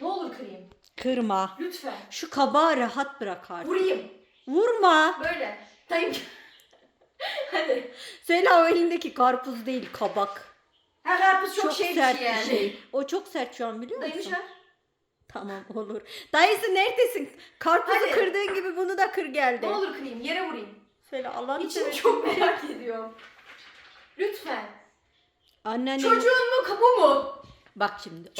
Ne olur kırayım. Kırma. Lütfen. Şu kabağı rahat bırak artık. Vurayım. Vurma. Böyle. Dayım. Hadi. Söyle o elindeki karpuz değil kabak. Ha karpuz çok, şey sert şey yani. bir şey. O çok sert şu an biliyor musun? Tamam olur. Dayısı neredesin? Karpuzu Hadi. kırdığın gibi bunu da kır geldi. Ne olur kırayım. Yere vurayım. Söyle Allah'ını İçim seversen. çok merak ediyorum. Lütfen. Anneanne. Çocuğun mu bu mu? Bak şimdi. o-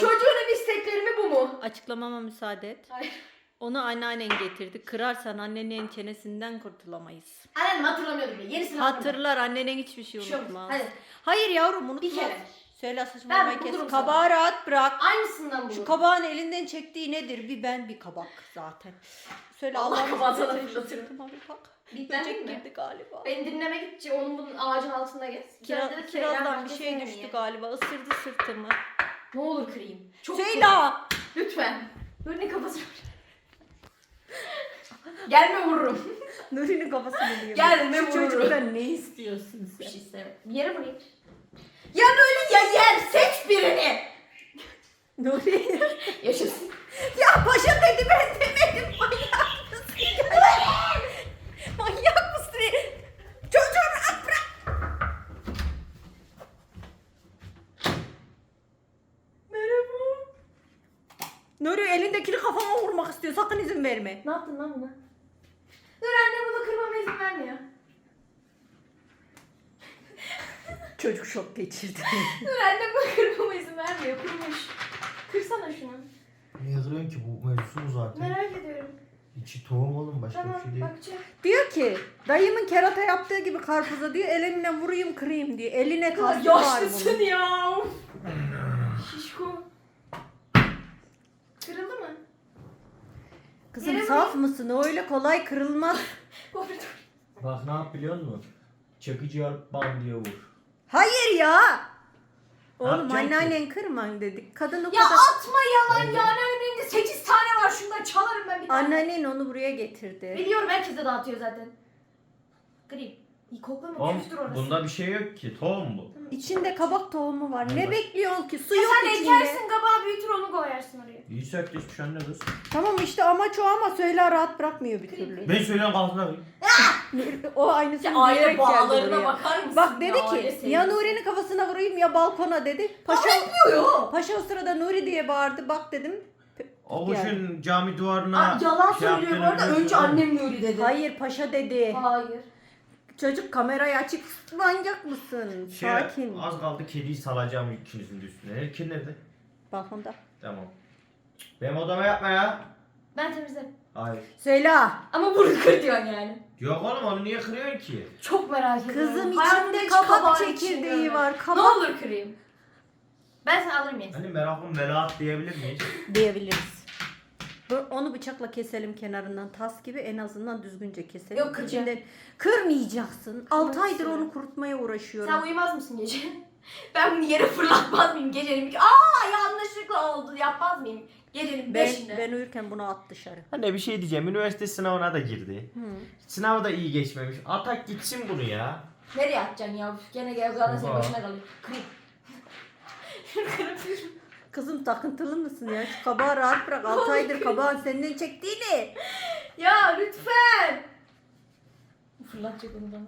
Açıklamama müsaade et. Hayır. Onu anneannen getirdi. Kırarsan annenin çenesinden kurtulamayız. Annem hatırlamıyordum bile. Yenisini. Hatırlar annen hiçbir şey Bir şey unutmaz. Hadi. Hayır yavrum unutmaz. Bir kere. Söyle saçmalamayı Ben kes. bulurum Kabağı rahat bırak. Aynısından bulurum. Şu kabağın elinden çektiği nedir? Bir ben bir kabak zaten. Söyle Allah Allah'ını kabağı sana fırlatırım. Tamam bir bak. Bitmedin Böcek mi? girdi galiba. Beni dinleme gitçi onun bunun ağacın altında gez. Kira, Kendine kirazdan bir şey düştü galiba. Isırdı sırtımı. Ne olur kırayım. Çok Söyle. Lütfen. Nuri'nin kafasını Gelme vururum. Nuri'nin kafasını diyor. Gelme Şu vururum. çocuktan ne istiyorsun Bir sen? şey istemem. Bir yere vurayım. Ya böyle ya yer seç birini. Nuri. Yaşasın. ya paşa dedi ben demedim. Manyak mısın? Manyak mısın? Çocuğu rahat bırak. Merhaba. Nuri elindekini kafama vurmak istiyor. Sakın izin verme. Ne yaptın lan buna? Dur anne bunu kırmama izin vermiyor. Çocuk şok geçirdi. Dur anne bunu kırmama izin vermiyor. Kırmış. Kırsana şunu. Niye kırıyorsun ki bu mevzusu zaten? Merak ediyorum. İçi tohum oğlum başka Tamam bir şey değil. bakacağım. diyor ki dayımın kerata yaptığı gibi karpuza diyor elimle vurayım kırayım diyor. Eline kastı var yaşlısın bunun. ya. Şişko. Kırıldı mı? Kızım Yere saf mısın? O öyle kolay kırılmaz. Bak ne yap biliyor musun? Çakıcı alıp bam diye vur. Hayır ya. Oğlum yapacaksın ki? anneannen kırman dedik. Kadın o Ya kadar... atma yalan ya. Anneannemin de 8 tane var şundan çalarım ben bir tane. Anneannen onu buraya getirdi. Biliyorum herkes de dağıtıyor zaten. Grip. Koklama Oğlum küftür orası. bunda bir şey yok ki. Tohum bu. İçinde kabak tohumu var. Ne bekliyorsun ki? Su Ya yok sen içinde. ekersin kabağı büyütür onu koyarsın oraya. İyi sertleşmiş anne kız. Tamam işte amaç o ama söyle rahat bırakmıyor bir türlü. Ben söyleyen kafasına koyayım. O aynısını Ya aile diyerek geldi bağlarına buraya. bakar mısın? Bak dedi ya, aile ki sevgisi. ya Nuri'nin kafasına vurayım ya balkona dedi. Paşa, Yok. Paşa o sırada Nuri diye bağırdı. Bak dedim. O kuşun cami duvarına Aa, yalan şey söylüyor bu yaptığını arada. biliyorsun Önce annem Nuri dedi. Hayır paşa dedi. Hayır. Çocuk kamerayı açık manyak mısın? Şey, Sakin. az kaldı kediyi salacağım ikinizin de üstüne. Ne, Kedi nerede? Balkonda. Tamam. Benim odama yapma ya. Ben temizlerim. Hayır. Söyle. Ama bunu kır diyorsun yani. Yok oğlum onu niye kırıyorsun ki? Çok merak ediyorum. Kızım Hayatımda içinde hiç kabak çekirdeği içini var. Kabak Ne olur kırayım. Ben sana alırım yenisini. Hani merakım melahat diyebilir miyiz? diyebiliriz. Onu bıçakla keselim kenarından tas gibi en azından düzgünce keselim. Yok, kıracağım. İçinde kırmayacaksın. 6 aydır onu kurutmaya uğraşıyorum. Sen uyumaz mısın gece? Ben bunu yere fırlatmaz mıyım gecenin? bir- Aa yanlışlıkla oldu yapmaz mıyım? Gecenin ben, beşinde. ben uyurken bunu at dışarı. Anne bir şey diyeceğim. Üniversite sınavına da girdi. Hı. Sınavı da iyi geçmemiş. Atak gitsin bunu ya. Nereye atacaksın ya? Üf, Gene gel zaten senin Oha. başına kalıyor. Kırayım. Kırıp Kızım takıntılı mısın ya? Şu kabağı rahat bırak. 6 aydır kabağın senden çektiği ne? Ya lütfen. Fırlatacak onu bana.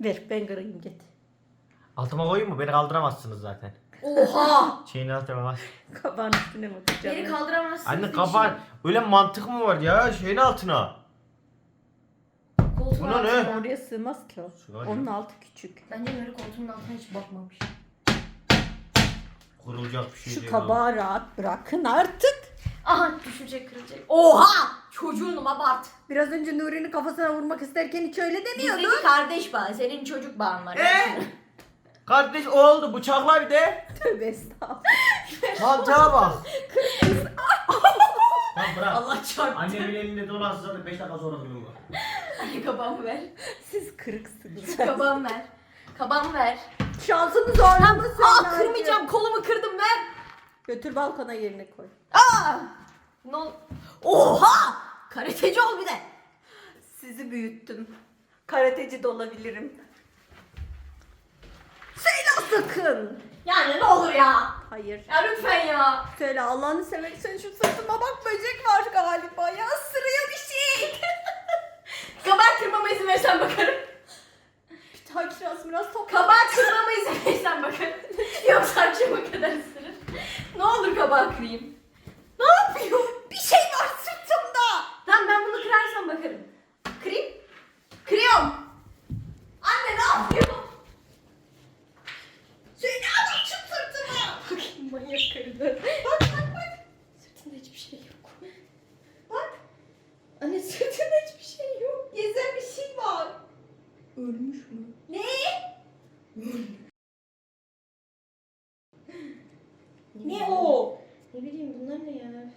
Ver ben kırayım git. Altıma koyayım mı? Beni kaldıramazsınız zaten. Oha! Şeyin altıma bak. Kabağın üstüne mi Beni oturacağım? kaldıramazsın. Anne kapan. Öyle mantık mı var ya? Şeyin altına. Koltuğun Buna ne? altına. Oraya sığmaz ki o. Sığar Onun altı küçük. Bence böyle koltuğun altına hiç bakmamış. Kurulacak bir şey Şu değil. kabağı rahat bırakın artık. Aha düşecek kırılacak. Oha! Çocuğunum abart. Biraz önce Nuri'nin kafasına vurmak isterken hiç öyle demiyordun. Bizdeki kardeş bağı. Senin çocuk bağın var. Ee? Kardeş o oldu bıçakla bir de. Tövbe estağfurullah. Mantığa bak. Tamam bırak. Allah çarptı. Annemin elinde dolaşsa zaten 5 dakika sonra duruyor. Anne kabağımı ver. Siz kırıksınız. Kabağımı ver. Kabağımı ver. Şansını zorlamasın. Aa kırmayacağım. Kolumu kırdım ver. Götür balkona yerine koy. Aa! Ne ol- Oha! Karateci ol bir de. Sizi büyüttüm. Karateci de olabilirim. Söyle sakın. Yani ne olur ya. Hayır. Ya lütfen ya. Söyle Allah'ını seversen şu sırtıma bak böcek var galiba ya ısırıyor bir şey. Kabağı kırmama izin versen bakarım. Daha kiraz biraz topla. Kabağı kırmama izin versen bakarım. Yoksa akşama kadar ısırır. Ne olur kabağı kırayım. Ne yapıyor? Bir şey var sırtımda. Tamam ben bunu kırarsam bakarım. Kırayım. Kırıyorum. Anne ne yapıyor? Söyle adam şu sırtıma. Bakayım manyak kırdı. Bak bak bak. Sırtında hiçbir şey yok. Bak. Anne sırtında hiçbir şey yok. Gezen bir şey var. Ölmüş mü? Ne? Ne o? Ne bileyim bunlar ne ya?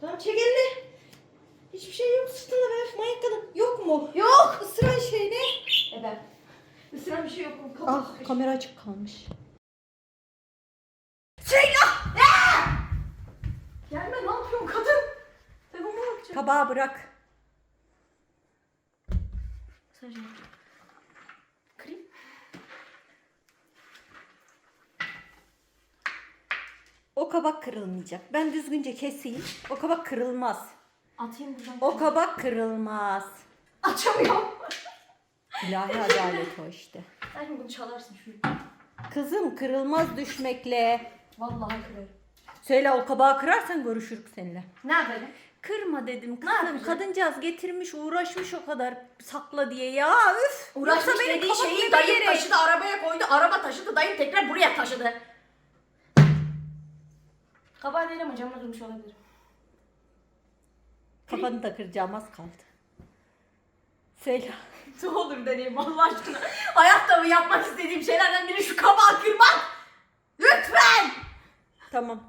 Tamam çek elini. Hiçbir şey yok sırtında be manyak kadın. Yok mu? Yok. Isıran şey ne? Eder. Isıran bir şey yok. mu? Ah Kapat. kamera açık kalmış. Gelme ne yapıyorsun kadın? Telefona bakacağım. Kabağı bırak. Sadece kırayım. O kabak kırılmayacak. Ben düzgünce keseyim. O kabak kırılmaz. Atayım buradan. O kabak kırılmaz. Açamıyorum. İlahi adalet o işte. Sen bunu çalarsın şu. Kızım kırılmaz düşmekle. Vallahi kırarım. Söyle o kabağı kırarsan görüşürük seninle. Ne yapalım? Kırma dedim kızım. yapacağım? Kadıncağız getirmiş uğraşmış o kadar sakla diye ya üf. Uğraşmış Yoksa dediği kabak şeyi yeme dayım gerek. taşıdı arabaya koydu. Araba taşıdı dayım tekrar buraya taşıdı. Kabağı değil ama camla durmuş olabilir. Kafanı da kıracağım az kaldı. Söyle. Ne olur deneyim Allah aşkına. Hayatta mı yapmak istediğim şeylerden biri şu kabağı kırmak. Lütfen. Tamam.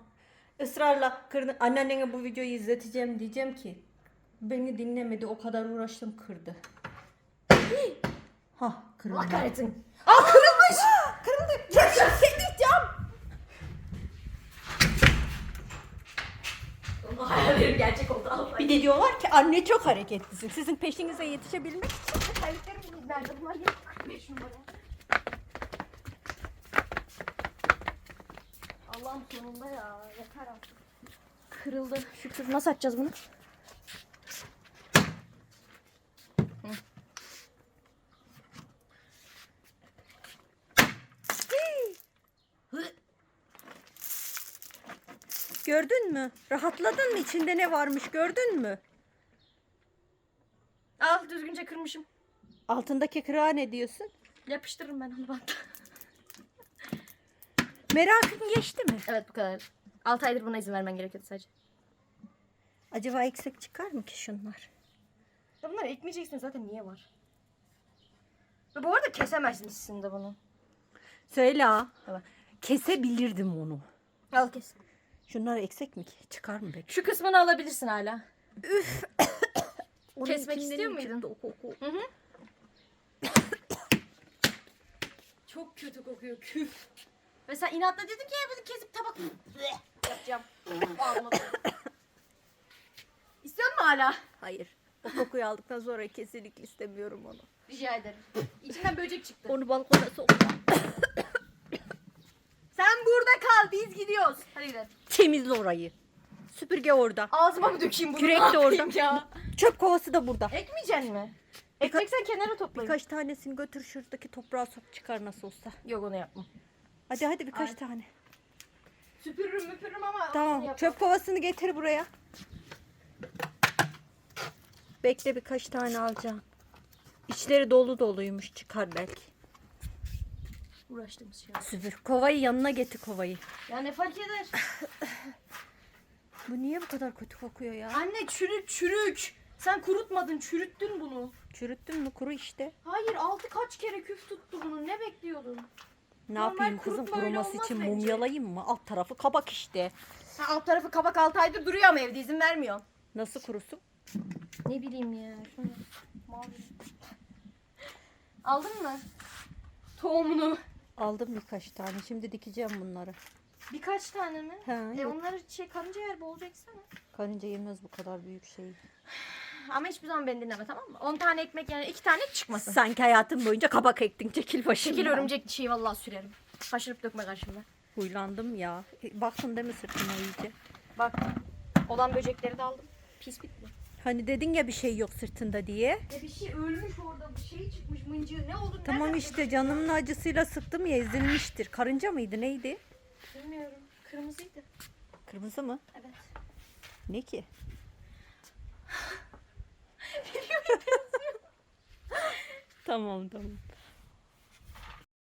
Israrla kırdı. Anneannene bu videoyu izleteceğim diyeceğim ki beni dinlemedi o kadar uğraştım kırdı. ha kırıldı. Allah kahretsin. Aa kırılmış. Kırıldı. Ya senin Hayallerim gerçek oldu. Allah. Bir de diyorlar ki anne çok hareketlisin. Sizin peşinize yetişebilmek için. Hayallerim nerede bunlar? Yine 45 numara. Allah'ım sonunda ya. Yeter artık. Kırıldı. Şükür. Nasıl açacağız bunu? Gördün mü? Rahatladın mı? İçinde ne varmış gördün mü? Al düzgünce kırmışım. Altındaki kırağa ne diyorsun? Yapıştırırım ben onu bak. Merakın geçti mi? Evet bu kadar. 6 aydır buna izin vermen gerekiyordu sadece. Acaba eksik çıkar mı ki şunlar? Ya bunları ekmeyeceksin zaten niye var? Ve bu arada kesemezsin sizin de bunu. Söyle ha. Tamam. Kesebilirdim onu. Al kes. Şunlar eksik mi ki? Çıkar mı belki? Şu kısmını alabilirsin hala. Onun Kesmek içinden istiyor muydun? çıktı o koku? Hı hı. Çok kötü kokuyor küf. Ve sen inatla dedin ki bunu kesip tabak yapacağım. Koy. İstiyor musun hala? Hayır. O kokuyu aldıktan sonra kesinlikle istemiyorum onu. Rica ederim. İçinden böcek çıktı. Onu balkona sokma. Sen burada kal biz gidiyoruz. Hadi gidelim. Temizle orayı. Süpürge orada. Ağzıma mı dökeyim bunu? Kürek Ne de orada. Ya. Çöp kovası da burada. Ekmeyeceksin mi? Ekeceksen kenara toplayın. Birkaç tanesini götür şuradaki toprağa sok çıkar nasıl olsa. Yok onu yapma. Hadi hadi birkaç Ay. tane. Süpürürüm müpürürüm ama Tamam yapma. çöp kovasını getir buraya. Bekle birkaç tane alacağım. İçleri dolu doluymuş çıkar belki. Uğraştığımız şey. Süpür. Kovayı yanına getir kovayı. Ya ne fark eder? Bu niye bu kadar kötü kokuyor ya? Anne çürük çürük. Sen kurutmadın çürüttün bunu. Çürüttün mü kuru işte. Hayır altı kaç kere küf tuttu bunun ne bekliyordun? Ne Normal yapayım kızım kurutma öyle kuruması olmaz için bence. mumyalayayım mı? Alt tarafı kabak işte. Ha, alt tarafı kabak 6 aydır duruyor ama evde izin vermiyor. Nasıl kurusun? Ne bileyim ya. Şöyle mavi. Aldın mı? Tohumunu. Aldım birkaç tane. Şimdi dikeceğim bunları. Birkaç tane mi? Ha, E yok. onları şey karınca yer boğulacaksana. Karınca yemez bu kadar büyük şeyi. Ama hiçbir zaman beni dinleme tamam mı? 10 tane ekmek yani 2 tane çıkmasın. Sanki hayatın boyunca kabak ektin. Çekil başımdan. Şekil örümcek şeyi vallahi sürerim. Haşırıp dökme karşımda. Huylandım ya. Baktın değil mi sırtıma iyice? Bak. Olan böcekleri de aldım. Pis bitme. Hani dedin ya bir şey yok sırtında diye. Ya bir şey ölmüş orada. Bir şey çıkmış mıncığı. Ne oldu? Tamam nereden işte canımın acısıyla sıktım ya ezilmiştir. Karınca mıydı neydi? Bilmiyorum. Kırmızıydı. Kırmızı mı? Evet. Ne ki? tamam tamam.